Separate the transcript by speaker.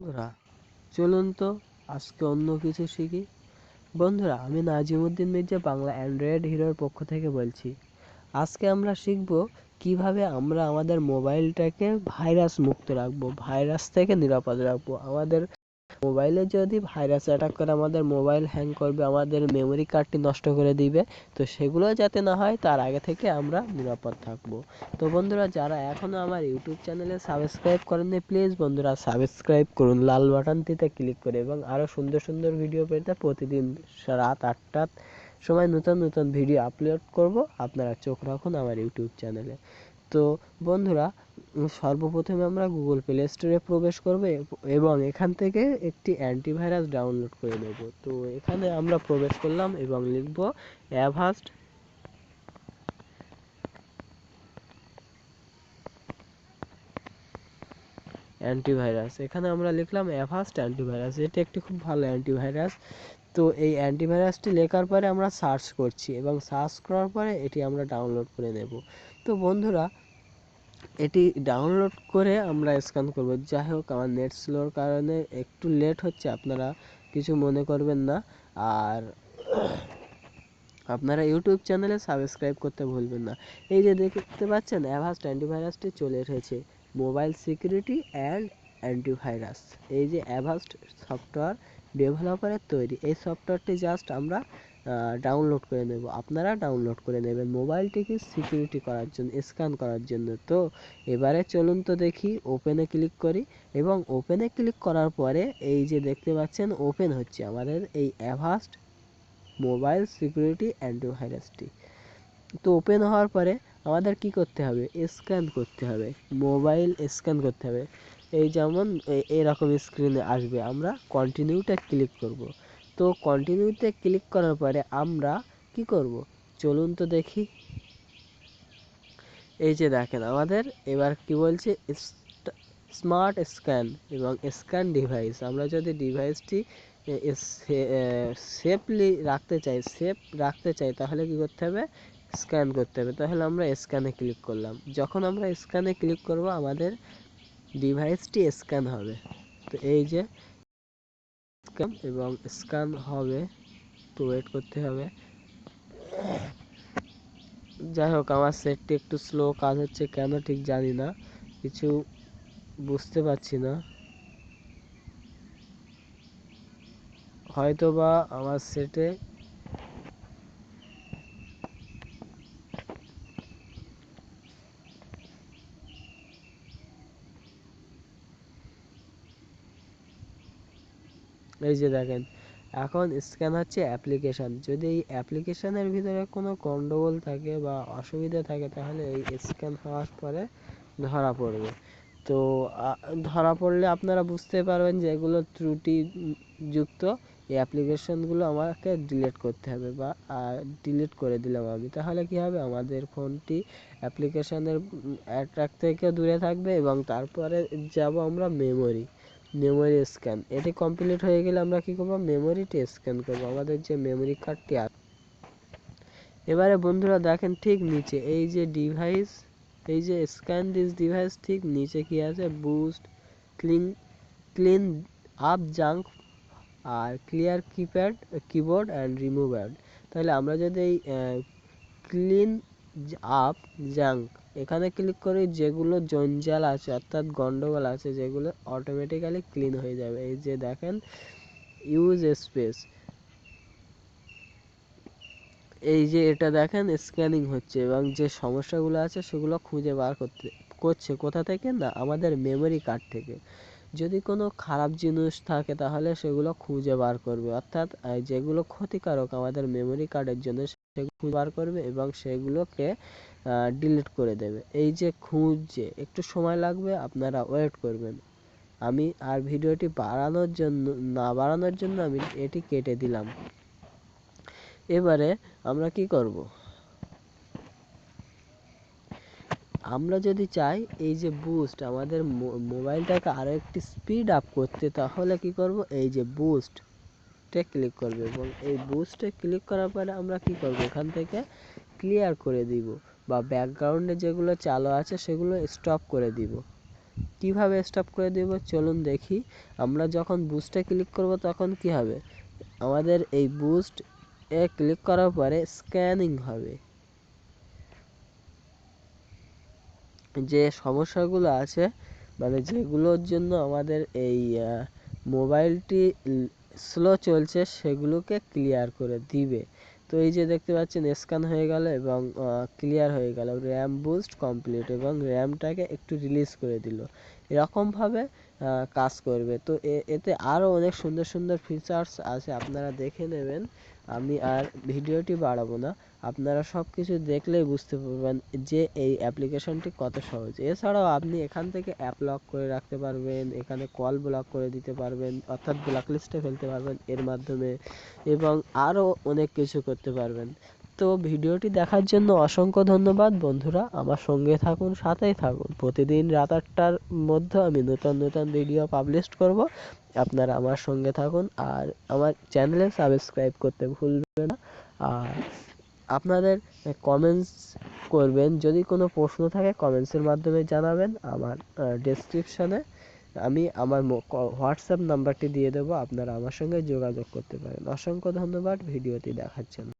Speaker 1: বন্ধুরা, চলুন তো আজকে অন্য কিছু শিখি। বন্ধুরা, আমি নাজিমুদ্দিন মির্জা বাংলা অ্যান্ড্রয়েড হিরোর পক্ষ থেকে বলছি, আজকে আমরা শিখব কীভাবে আমরা আমাদের মোবাইলটাকে ভাইরাস মুক্ত রাখব, ভাইরাস থেকে নিরাপদ রাখব। আমাদের মোবাইলে যদি ভাইরাস অ্যাটাক করে, আমাদের মোবাইল হ্যাং করবে, আমাদের মেমোরি কার্ডটি নষ্ট করে দিবে, তো সেগুলো যাতে না হয়, তার আগে থেকে আমরা নিরাপদ থাকব। তো বন্ধুরা, যারা এখনও আমার ইউটিউব চ্যানেলে সাবস্ক্রাইব করেননি প্লিজ বন্ধুরা সাবস্ক্রাইব করুন। লাল বাটনটিতে ক্লিক করে এবং আরও সুন্দর সুন্দর ভিডিও পেতে প্রতিদিন রাত আটটার সময় নতুন নতুন ভিডিও আপলোড করব। আপনারা চোখ রাখুন আমার ইউটিউব চ্যানেলে তো বন্ধুরা সর্বপ্রথমে আমরা গুগল প্লে স্টোরে প্রবেশ করব এবং এখান থেকে একটি অ্যান্টিভাইরাস ডাউনলোড করে নেব। তো এখানে আমরা প্রবেশ করলাম এবং লিখব অ্যাভাস্ট অ্যান্টিভাইরাস এখানে আমরা লিখলাম অ্যাভাস্ট অ্যান্টিভাইরাস এটি একটি খুব ভালো অ্যান্টিভাইরাস তো এই অ্যান্টিভাইরাসটি লেখার পরে আমরা সার্চ করছি এবং সার্চ করার পরে এটি আমরা ডাউনলোড করে নেব। তো বন্ধুরা, এটি ডাউনলোড করে আমরা স্ক্যান করব। যাই হোক, আমার নেট স্লোর কারণে একটু লেট হচ্ছে, আপনারা কিছু মনে করবেন না। আর আপনারা ইউটিউব চ্যানেলে সাবস্ক্রাইব করতে ভুলবেন না। এই যে দেখতে পাচ্ছেন অ্যাভাস্ট অ্যান্টিভাইরাসটি চলে এসেছে। মোবাইল সিকিউরিটি অ্যান্ড অ্যান্টিভাইরাস এই যে অ্যাভাস্ট সফটওয়্যার ডেভেলপারের তৈরি, এই সফটওয়্যারটি জাস্ট আমরা ডাউনলোড করে নেব আপনারা ডাউনলোড করে নেবেন মোবাইলটিকে সিকিউরিটি করার জন্য স্ক্যান করার জন্য। তো এবারে চলুন তো দেখি ওপেনে ক্লিক করি এবং ওপেনে ক্লিক করার পরে এই যে দেখতে পাচ্ছেন ওপেন হচ্ছে আমাদের এই অ্যাভাস্ট মোবাইল সিকিউরিটি অ্যান্টিভাইরাসটি তো ওপেন হওয়ার পরে আমাদের কি করতে হবে? স্ক্যান করতে হবে মোবাইল স্ক্যান করতে হবে। এই যেমন এরকম স্ক্রিনে আসবে। আমরা কন্টিনিউটা ক্লিক করব। তো কন্টিনিউতে ক্লিক করার পরে আমরা কি করব? চলুন তো দেখি। এই যে দেখেন আমাদের, এবার কি বলছে? স্মার্ট স্ক্যান এবং স্ক্যান ডিভাইস আমরা যদি ডিভাইসটি সেফলি রাখতে চাই সেফ রাখতে চাই, তাহলে কি করতে হবে? স্ক্যান করতে হবে। তাহলে আমরা স্ক্যানে ক্লিক করলাম। যখন আমরা স্ক্যানে ক্লিক করব, আমাদের ডিভাইসটি স্ক্যান হবে। তো এই যে স্ক্যান এবং স্ক্যান হবে তো ওয়েট করতে হবে। যাই হোক, আমার সেটটি একটু স্লো কাজ হচ্ছে কেন ঠিক জানি না, কিছু বুঝতে পারছি না। হয়তো বা আমার সেটে এই যে দেখেন, এখন স্ক্যান হচ্ছে অ্যাপ্লিকেশান যদি এই অ্যাপ্লিকেশানের ভিতরে কোনো গন্ডগোল থাকে বা অসুবিধা থাকে, তাহলে এই স্ক্যান হওয়ার পরে ধরা পড়বে। তো ধরা পড়লে আপনারা বুঝতে পারবেন যে এগুলো ত্রুটিযুক্ত এই অ্যাপ্লিকেশানগুলো আমাকে ডিলিট করতে হবে বা ডিলিট করে দিলাম আমি। তাহলে কি হবে? আমাদের ফোনটি অ্যাপ্লিকেশানের অ্যাট্রাক থেকে দূরে থাকবে এবং তারপরে যাব আমরা মেমোরি মেমোরি স্ক্যান এটি কমপ্লিট হয়ে গেলে আমরা কি করব? মেমোরিটি স্ক্যান করব। আমাদের যে মেমোরি কার্ডটি আছে। এবারে বন্ধুরা দেখেন ঠিক নিচে, এই যে ডিভাইস এই যে স্ক্যান দিস ডিভাইস ঠিক নিচে কি আছে? Boost clean clean up junk R clear keypad keyboard and remove ad তাহলে আমরা যদি এই ক্লিন আপ জাঙ্ক এখানে ক্লিক করি যেগুলো জঞ্জাল আছে, অর্থাৎ গন্ডগোল আছে, যেগুলো অটোমেটিক্যালি ক্লিন হয়ে যাবে। এই যে দেখেন ইউজ স্পেস এই যে এটা দেখেন স্ক্যানিং হচ্ছে এবং যে সমস্যাগুলো আছে সেগুলো খুঁজে বার করতে, করছে। কোথা থেকে? না, আমাদের মেমোরি কার্ড থেকে। যদি কোনো খারাপ জিনিস থাকে তাহলে সেগুলো খুঁজে বার করবে। অর্থাৎ যেগুলো ক্ষতিকারক আমাদের মেমোরি কার্ডের জন্য, সেগুলো বার করবে এবং সেগুলোকে ডিলিট করে দেবে। এই যে খুঁজছে, একটু সময় লাগবে, আপনারা ওয়েট করবেন। আমি আর ভিডিওটি বাড়ানোর জন্য, না বাড়ানোর জন্য আমি এটি কেটে দিলাম। এবারে আমরা কি করব? আমরা যদি চাই এই যে বুস্ট আমাদের মোবাইলটাকে আরও একটি স্পিড আপ করতে, তাহলে কি করব? এই যে বুস্টে ক্লিক করবে এবং এই বুস্টে ক্লিক করার পরে আমরা কি করব? এখান থেকে ক্লিয়ার করে দিব বা ব্যাকগ্রাউন্ডে যেগুলো চালু আছে সেগুলো স্টপ করে দিব। কীভাবে স্টপ করে দেব? চলুন দেখি। আমরা যখন বুস্টে ক্লিক করব তখন কি হবে? আমাদের এই বুস্ট এ ক্লিক করার পরে স্ক্যানিং হবে। যে সমস্যাগুলো আছে মানে যেগুলোর জন্য আমাদের এই মোবাইলটি স্লো চলছে, সেগুলোকে ক্লিয়ার করে দিবে। তো এই যে দেখতে পাচ্ছেন স্ক্যান হয়ে গেল এবং ক্লিয়ার হয়ে গেল। র্যাম বুস্ট কমপ্লিট এবং র্যামটাকে একটু রিলিজ করে দিল। এরকমভাবে কাজ করবে। তো এতে আরও অনেক সুন্দর সুন্দর ফিচার্স আছে, আপনারা দেখে নেবেন। আমি আর ভিডিওটি বাড়াবো না। আপনারা সব কিছু দেখলেই বুঝতে পারবেন যে এই অ্যাপ্লিকেশনটি কত সহজ। এছাড়াও আপনি এখান থেকে অ্যাপ লক করে রাখতে পারবেন, এখানে কল ব্লক করে দিতে পারবেন, অর্থাৎ ব্ল্যাক লিস্টে ফেলতে পারবেন এর মাধ্যমে, এবং আরও অনেক কিছু করতে পারবেন। তো ভিডিওটি দেখার জন্য অসংখ্য ধন্যবাদ, বন্ধুরা। আমার সঙ্গে থাকুন, সাথেই থাকুন। প্রতিদিন রাত আটটার মধ্যে আমি নতুন নতুন ভিডিও পাবলিশ করব। আপনারা আমার সঙ্গে থাকুন আর আমার চ্যানেলে সাবস্ক্রাইব করতে ভুলবেন না। আর আপনাদের কমেন্টস করবেন, যদি কোনো প্রশ্ন থাকে কমেন্টসের মাধ্যমে জানাবেন। আমার ডেসক্রিপশানে আমি আমার হোয়াটসঅ্যাপ নাম্বারটি দিয়ে দেবো। আপনারা আমার সঙ্গে যোগাযোগ করতে পারেন। অসংখ্য ধন্যবাদ ভিডিওটি দেখার জন্য।